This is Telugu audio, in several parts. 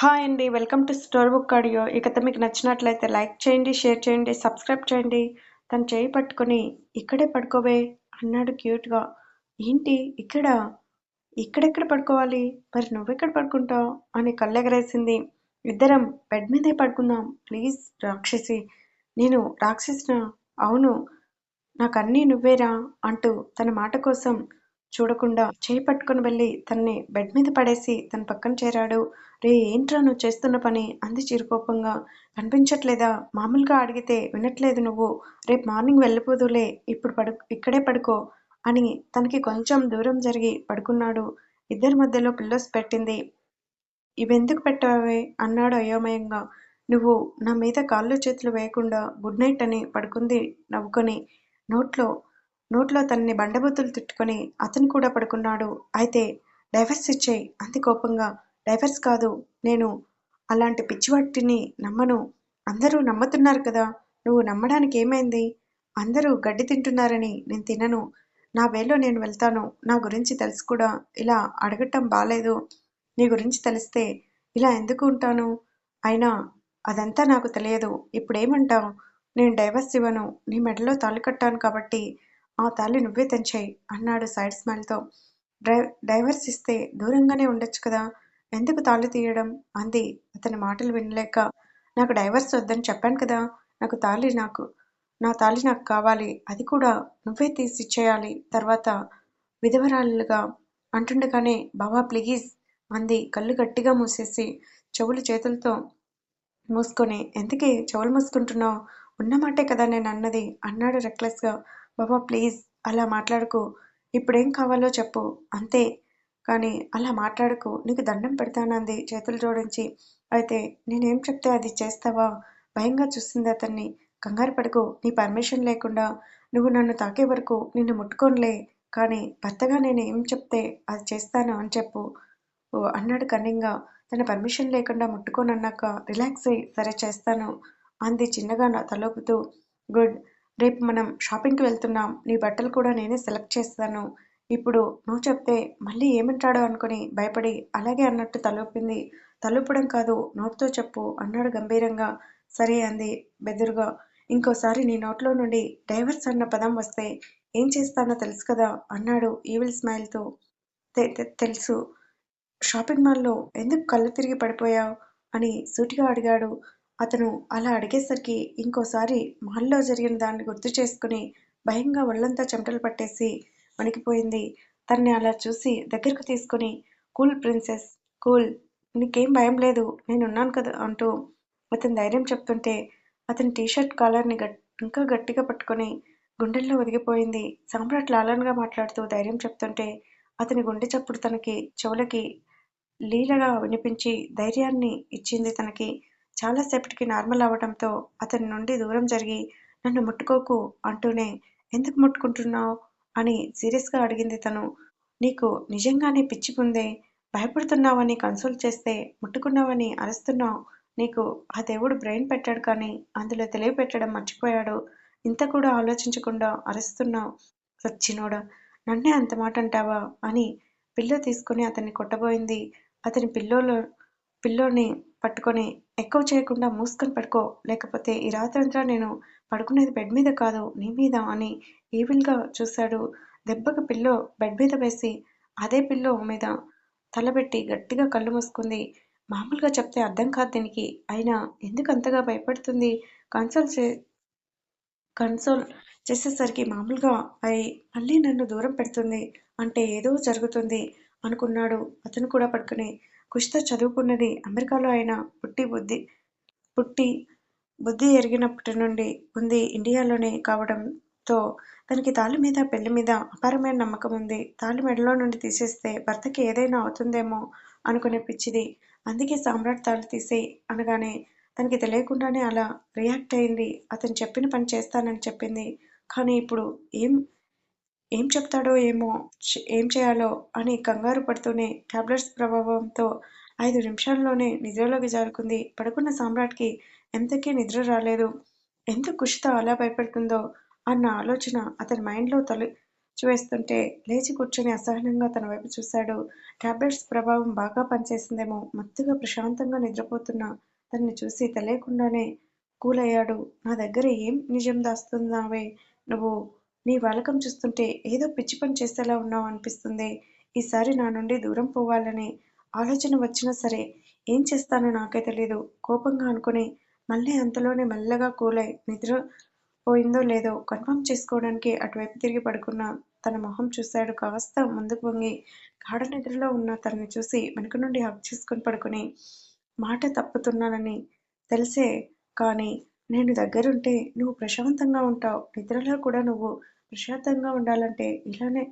హాయ్ అండి welcome to story book audio. ఈ కథ మీకు నచ్చినట్లయితే లైక్ చేయండి షేర్ చేయండి సబ్స్క్రైబ్ చేయండి. తను చేయి పట్టుకొని ఇక్కడే పడుకోవే అన్నాడు క్యూట్గా ఏంటి ఇక్కడ? ఇక్కడెక్కడ పడుకోవాలి? మరి నువ్వెక్కడ పడుకుంటావు? అని కళ్ళెగరేసింది. ఇద్దరం బెడ్ మీదే పడుకుందాం ప్లీజ్ రాక్షసి. నేను రాక్షసిన? అవును నాకన్నీ నువ్వేరా అంటూ తన మాట కోసం చూడకుండా చేయి పట్టుకొని వెళ్ళి తన్ని బెడ్ మీద పడేసి తన పక్కన చేరాడు. రే ఏంట్రా నువ్వు చేస్తున్న పని? అంది చిరుకోపంగా. కనిపించట్లేదా? మామూలుగా అడిగితే వినట్లేదు నువ్వు. రేపు మార్నింగ్ వెళ్ళిపోదులే. ఇప్పుడు పడు ఇక్కడే పడుకో అని తనకి కొంచెం దూరం జరిగి పడుకున్నాడు. ఇద్దరి మధ్యలో పిల్లోస్ పెట్టింది. ఇవెందుకు పెట్టావే? అన్నాడు అయోమయంగా. నువ్వు నా మీద కాళ్ళు చేతులు వేయకుండా గుడ్ నైట్ అని పడుకుంది నవ్వుకొని. నోట్లో నోట్లో తనని బండబుద్ధులు తిట్టుకొని అతను కూడా పడుకున్నాడు. అయితే డైవర్స్ ఇచ్చేయి. అంది కోపంగా. డైవర్స్ కాదు నేను అలాంటి పిచ్చివాటిని నమ్మను. అందరూ నమ్ముతున్నారు కదా నువ్వు నమ్మడానికి ఏమైంది? అందరూ గడ్డి తింటున్నారని నేను తినను. నా వేలో నేను వెళ్తాను. నా గురించి తెలిసి కూడా. ఇలా అడగటం బాలేదు. నీ గురించి తెలిస్తే ఇలా ఎందుకు ఉంటాను? అయినా అదంతా నాకు తెలియదు. ఇప్పుడేమంటావు? నేను డైవర్స్ ఇవ్వను. నీ మెడలో తాళి కట్టాను కాబట్టి ఆ తాళి నువ్వే తెంచాయి అన్నాడు సైడ్ స్మైల్తో. డ్రై డైవర్స్ ఇస్తే దూరంగానే ఉండొచ్చు కదా? ఎందుకు తాళి తీయడం? అంది. అతని మాటలు వినలేక. నాకు డైవర్స్ వద్దని చెప్పాను కదా? నాకు తాళి నాకు నా తాళి నాకు కావాలి. అది కూడా నువ్వే తీసి ఇచ్చేయాలి తర్వాత విధవరాలుగా అంటుండగానే బాబా ప్లీజ్ అంది. కళ్ళు గట్టిగా మూసేసి చెవులు చేతులతో మూసుకొని ఎందుకే చెవులు మూసుకుంటున్నావు? ఉన్నమాటే కదా నేను అన్నది అన్నాడు రెక్లెస్గా బాబా ప్లీజ్ అలా మాట్లాడుకు. ఇప్పుడేం కావాలో చెప్పు. అంతే. కానీ అలా మాట్లాడుకు. నీకు దండం పెడతానంది చేతులు జోడించి. అయితే నేనేం చెప్తే అది చేస్తావా? భయంగా చూస్తుంది అతన్ని. కంగారు పడుకు. నీ పర్మిషన్ లేకుండా. నువ్వు నన్ను తాకే వరకు నిన్ను ముట్టుకోనులే. కానీ భర్తగా నేను ఏం చెప్తే అది చేస్తాను అని చెప్పు. ఓ అన్నాడు కన్నింగా. తన పర్మిషన్ లేకుండా ముట్టుకోనన్నాక రిలాక్స్ అయ్యి సరే చేస్తాను అంది చిన్నగా నా తలోపుతూ గుడ్. రేపు మనం షాపింగ్కి వెళ్తున్నాం. నీ బట్టలు కూడా నేనే సెలెక్ట్ చేస్తాను. ఇప్పుడు నువ్వు చెప్తే మళ్ళీ ఏమంటాడో అనుకుని భయపడి అలాగే అన్నట్టు తలూపింది. తలూపడం కాదు నోటితో చెప్పు అన్నాడు గంభీరంగా. సరే అంది బెదురుగా. ఇంకోసారి నీ నోట్లో నుండి డైవర్స్ అన్న పదం వస్తే ఏం చేస్తానో తెలుసు కదా అన్నాడు ఈవిల్ స్మైల్తో. తెలుసు. షాపింగ్ మాల్లో ఎందుకు కళ్ళు తిరిగి పడిపోయావు? అని సూటిగా అడిగాడు. అతను అలా అడిగేసరికి ఇంకోసారి మాల్లో జరిగిన దాన్ని గుర్తు చేసుకుని భయంగా ఒళ్ళంతా చెమటలు పట్టేసి వణికిపోయింది. తన్ని అలా చూసి దగ్గరకు తీసుకుని కూల్ ప్రిన్సెస్ కూల్. నీకేం భయం లేదు. నేనున్నాను కదా అంటూ అతని ధైర్యం చెప్తుంటే అతని టీషర్ట్ కాలర్ని గట్ ఇంకా గట్టిగా పట్టుకొని గుండెల్లో ఒదిగిపోయింది. సామ్రాట్ లాలన్గా మాట్లాడుతూ ధైర్యం చెప్తుంటే అతని గుండె చప్పుడు తనకి చెవులకి లీలగా వినిపించి ధైర్యాన్ని ఇచ్చింది తనకి. చాలాసేపటికి నార్మల్ అవడంతో అతని నుండి దూరం జరిగి నన్ను ముట్టుకోకు అంటూనే ఎందుకు ముట్టుకుంటున్నావు? అని సీరియస్గా అడిగింది తను. నీకు నిజంగానే పిచ్చి ఉందే భయపడుతున్నావని కన్సోల్ చేస్తే ముట్టుకున్నావని అరుస్తున్నావు. నీకు ఆ దేవుడు బ్రెయిన్ పెట్టాడు కానీ అందులో తెలియపెట్టడం మర్చిపోయాడు. ఇంత కూడా ఆలోచించకుండా అరుస్తున్నావు. సచ్చినోడా నన్నే అంత మాట అంటావా? అని పిల్లో తీసుకుని అతన్ని కొట్టబోయింది. అతని పిల్లోలో పిల్లోని పట్టుకొని ఎక్కువ చేయకుండా మూసుకొని పడుకో. లేకపోతే ఈ రాత్రంతా నేను పడుకునేది బెడ్ మీద కాదు నీ మీద అని ఈవిల్గా చూశాడు దెబ్బకి పిల్లో బెడ్ మీద వేసి అదే పిల్లో మీద తలబెట్టి గట్టిగా కళ్ళు మూసుకుంది. మామూలుగా చెప్తే అర్థం కాదు దీనికి. అయినా ఎందుకు అంతగా భయపడుతుంది? కన్సోల్ చే కన్సోల్ చేసేసరికి మామూలుగా అయి మళ్ళీ నన్ను దూరం పెడుతుంది. అంటే ఏదో జరుగుతుంది అనుకున్నాడు. అతను కూడా పడుకుని కుష్తో చదువుకున్నది అమెరికాలో అయినా పుట్టి బుద్ధి పుట్టి బుద్ధి ఎరిగినప్పటి నుండి ఉంది ఇండియాలోనే కావడంతో తనకి తాళి మీద పెళ్ళి మీద అపారమైన నమ్మకం ఉంది. తాళి మెడలో నుండి తీసేస్తే భర్తకి ఏదైనా అవుతుందేమో అనుకునే పిచ్చిది. అందుకే సామ్రాట్ తాళి తీసేయి అనగానే తనకి తెలియకుండానే అలా రియాక్ట్ అయింది. అతను చెప్పిన పని చేస్తానని చెప్పింది. కానీ ఇప్పుడు ఏం ఏం చెప్తాడో ఏమో ఏం చేయాలో అని కంగారు పడుతూనే టాబ్లెట్స్ ప్రభావంతో ఐదు నిమిషాల్లోనే నిద్రలోకి జారుకుంది పడుకున్న సామ్రాట్కి ఎంతకీ నిద్ర రాలేదు ఎంత కుషితో అలా భయపడుతుందో అన్న ఆలోచన అతని మైండ్లో తొలి వేస్తుంటే లేచి కూర్చొని అసహనంగా తన వైపు చూశాడు. టాబ్లెట్స్ ప్రభావం బాగా పనిచేసిందేమో మత్తుగా ప్రశాంతంగా నిద్రపోతున్న తనని చూసి తెలియకుండానే కూలయ్యాడు. నా దగ్గర ఏం నిజం దాస్తున్నావే నువ్వు? నీ వాలకం చూస్తుంటే ఏదో పిచ్చి పని చేసేలా ఉన్నావు అనిపిస్తుంది. ఈసారి నా నుండి దూరం పోవాలనే ఆలోచన వచ్చినా సరే ఏం చేస్తానో నాకే తెలీదు కోపంగా అనుకుని మళ్ళీ అంతలోనే మెల్లగా కూలై నిద్ర పోయిందో లేదో కన్ఫర్మ్ చేసుకోవడానికి అటువైపు తిరిగి పడుకున్న తన మొహం చూశాడు. కాస్త ముందుకు వంగి గాఢ నిద్రలో ఉన్న తనని చూసి వెనుక నుండి హక్ చేసుకుని పడుకుని మాట తప్పుతున్నానని తెలిసే కానీ నేను దగ్గరుంటే నువ్వు ప్రశాంతంగా ఉంటావు. నిద్రలో కూడా నువ్వు ప్రశాంతంగా ఉండాలంటే ఇలానే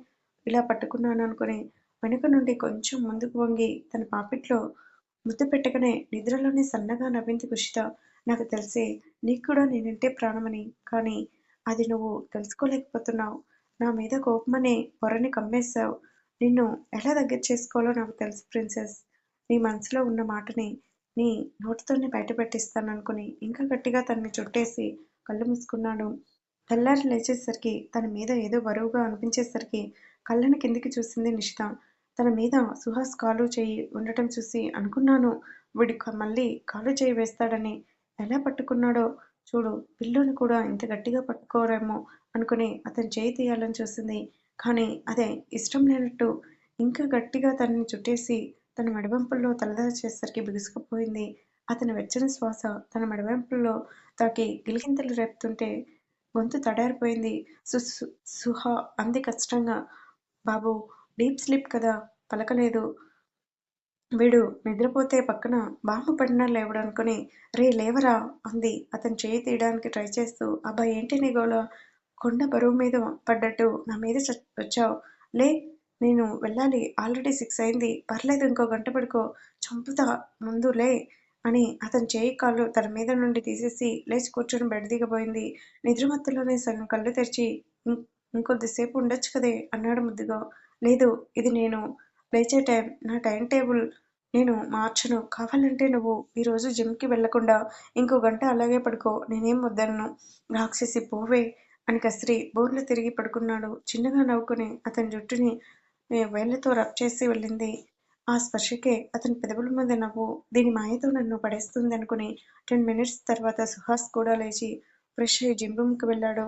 ఇలా పట్టుకున్నాను అనుకుని వెనుక నుండి కొంచెం ముందుకు వంగి తన పాపిట్లో ముద్దు పెట్టగానే నిద్రలోనే సన్నగా నవ్వింది కుషిత. నాకు తెలిసే నీకు కూడా నేనంటే ప్రాణమని. కానీ అది నువ్వు తెలుసుకోలేకపోతున్నావు. నా మీద కోపమనే పొరని కమ్మేశావు. నిన్ను ఎలా దగ్గర చేసుకోవాలో నాకు తెలుసు ప్రిన్సెస్. నీ మనసులో ఉన్న మాటని నీ నోటితోనే బయటపెట్టిస్తాననుకుని ఇంకా గట్టిగా తనని చుట్టేసి కళ్ళు మూసుకున్నాడు. తెల్లారి లేచేసరికి తన మీద ఏదో బరువుగా అనిపించేసరికి కళ్ళని కిందికి చూసింది నిషిత. తన మీద సుహాస్ కాలు చేయి ఉండటం చూసి అనుకున్నాను వీడు మళ్ళీ కాలు చేయి వేస్తాడని. ఎలా పట్టుకున్నాడో చూడు పిల్లోని కూడా ఇంత గట్టిగా పట్టుకోరేమో అనుకుని అతని చేయి తీయాలని చూసింది. కానీ అదే ఇష్టం లేనట్టు ఇంకా గట్టిగా తనని చుట్టేసి తన మెడవెంపుల్లో తలదాచేసరికి బిగుసుకుపోయింది. అతని వెచ్చని శ్వాస తన మెడవెంపుల్లో తాకి గిలిగింతలు రేపుతుంటే గొంతు తడారిపోయింది. సుహా అంది కష్టంగా. బాబు డీప్ స్లీప్ కదా పలకలేదు. వీడు నిద్రపోతే పక్కన బాంబు పడినా లేవడనుకుని రే లేవరా అంది అతను చేయి తీయడానికి ట్రై చేస్తూ. అబ్బా ఏంటి నీ గోళ కొండ బరువు మీద పడ్డట్టు నా మీద వచ్చావు లే నేను వెళ్ళాలి ఆల్రెడీ సిక్స్ అయింది. పర్లేదు ఇంకో గంట పడుకో. చంపుతా ముందు లే అని అతని చేయి కాళ్ళు తన మీద నుండి తీసేసి లేచి కూర్చొని బెడ్ దిగబోయింది. నిద్రమత్తులోనే సగం కళ్ళు తెరిచి ఇంకొద్దిసేపు ఉండొచ్చు కదే అన్నాడు ముద్దుగా. లేదు ఇది నేను లేచే టైం. నా టైం టేబుల్ నేను మార్చను. కావాలంటే నువ్వు ఈరోజు జిమ్కి వెళ్ళకుండా ఇంకో గంట అలాగే పడుకో. నేనేం వద్దను రాక్షసి పోవే అని కసిరి బోర్లు తిరిగి పడుకున్నాడు. చిన్నగా నవ్వుకుని అతని జుట్టుని వేళ్ళతో రబ్ చేసి వెళ్ళింది. ఆ స్పర్శకే అతని పెదవుల మీద నవ్వు. దీని మాయతో నన్ను పడేస్తుంది అనుకుని టెన్ మినిట్స్ తర్వాత సుహాస్ కూడా లేచి ఫ్రెష్ అయ్యి జిమ్ రూమ్కి వెళ్ళాడు.